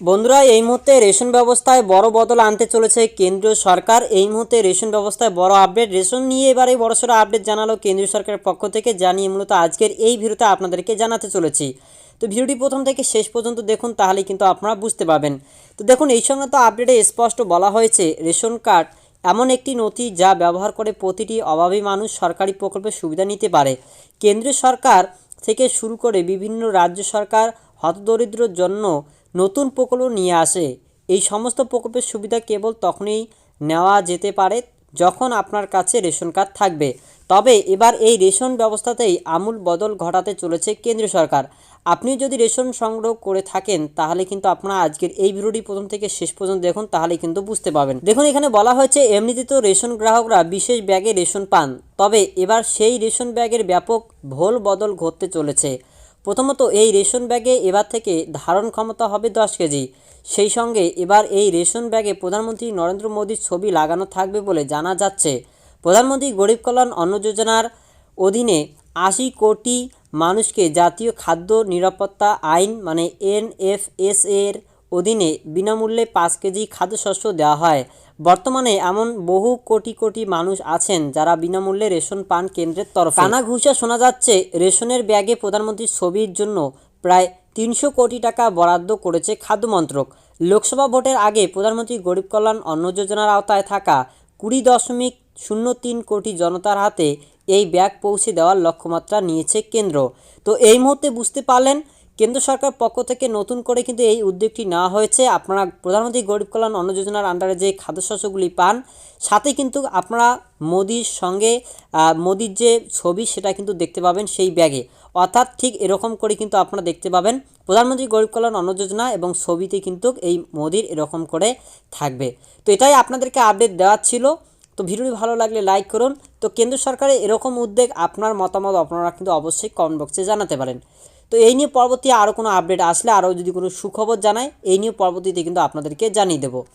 বন্ধুরা, এই মুহূর্তে রেশন ব্যবস্থায় বড় বদল আনতে চলেছে কেন্দ্রীয় সরকার। এই মুহূর্তে রেশন ব্যবস্থায় বড় আপডেট। রেশন নিয়ে এবারে বড়সড় আপডেট জানালো কেন্দ্রীয় সরকারের পক্ষ থেকে, জানিয়ে মূলত আজকের এই ভিডিওতে আপনাদেরকে জানাতে চলেছি। তো ভিডিওটি প্রথম থেকে শেষ পর্যন্ত দেখুন তাহলে কিন্তু আপনারা বুঝতে পারবেন। তো দেখুন, এই সঙ্গে তো আপডেটে স্পষ্ট বলা হয়েছে, রেশন কার্ড এমন একটি নথি যা ব্যবহার করে প্রতিটি অভাবী মানুষ সরকারি প্রকল্পের সুবিধা নিতে পারে। কেন্দ্রীয় সরকার থেকে শুরু করে বিভিন্ন রাজ্য সরকার হতদরিদ্রর জন্য নতুন প্রকল্প নিয়ে আসে। এই সমস্ত প্রকল্পের সুবিধা কেবল তখনই নেওয়া যেতে পারে যখন আপনার কাছে রেশন কার্ড থাকবে। তবে এবার এই রেশন ব্যবস্থাতেই আমূল বদল ঘটাতে চলেছে কেন্দ্রীয় সরকার। আপনি যদি রেশন সংগ্রহ করে থাকেন, তাহলে কিন্তু আপনারা আজকের এই ভিডিওটি প্রথম থেকে শেষ পর্যন্ত দেখুন, তাহলে কিন্তু বুঝতে পারবেন। দেখুন, এখানে বলা হয়েছে, এমনিতে তো রেশন গ্রাহকরা বিশেষ ব্যাগে রেশন পান। তবে এবার সেই রেশন ব্যাগের ব্যাপক ভোল বদল ঘটতে চলেছে। প্রথমত এই রেশন ব্যাগে এবার থেকে ধারণ ক্ষমতা হবে দশ কেজি। সেই সঙ্গে এবার এই রেশন ব্যাগে প্রধানমন্ত্রী নরেন্দ্র মোদীর ছবি লাগানো থাকবে বলে জানা যাচ্ছে। প্রধানমন্ত্রী গরিব কল্যাণ অন্ন যোজনার অধীনে আশি কোটি মানুষকে জাতীয় খাদ্য নিরাপত্তা আইন মানে এনএফএস এর অধীনে বিনামূল্যে পাঁচ কেজি খাদ্যশস্য দেওয়া হয়। বর্তমানে এমন বহু কোটি কোটি মানুষ আছেন যারা বিনামূল্যে রেশন পান কেন্দ্রের তরফে। কানা ঘুষা শোনা যাচ্ছে, রেশনের ব্যাগে প্রধানমন্ত্রীর ছবির জন্য প্রায় তিনশো কোটি টাকা বরাদ্দ করেছে খাদ্য মন্ত্রক লোকসভা ভোটের আগে প্রধানমন্ত্রী গরিব কল্যাণ অন্ন যোজনার আওতায় থাকা কুড়ি দশমিক শূন্য তিন কোটি জনতার হাতে এই ব্যাগ পৌঁছে দেওয়ার লক্ষ্যমাত্রা নিয়েছে কেন্দ্র। তো এই মুহূর্তে বুঝতে পারলেন কেন্দ্র সরকার পক্ষ থেকে নতুন করে কিন্তু এই উদ্যোগটি নেওয়া হয়েছে। আপনারা প্রধানমন্ত্রী গরিব কল্যাণ অন্ন যোজনার আন্ডারে যে খাদ্যশস্যগুলি পান, সাথে কিন্তু আপনারা মোদির সঙ্গে মোদির যে ছবি সেটা কিন্তু দেখতে পাবেন সেই ব্যাগে। অর্থাৎ ঠিক এরকম করে কিন্তু আপনারা দেখতে পাবেন প্রধানমন্ত্রী গরিব কল্যাণ অন্ন যোজনা এবং ছবিতে কিন্তু এই মোদির এরকম করে থাকবে। তো এটাই আপনাদেরকে আপডেট দেওয়ার ছিল। তো ভিডিওটি ভালো লাগলে লাইক করুন। তো কেন্দ্র সরকারের এরকম উদ্যোগ আপনার মতামত আপনারা কিন্তু অবশ্যই কমেন্ট বক্সে জানাতে পারেন। তো এই নিয়ে পরবর্তী আরও কোনো আপডেট আসলে আরও যদি কোনো সুখবর জানায় এই নিয়ে পরবর্তীতে কিন্তু আপনাদেরকে জানিয়ে দেবো।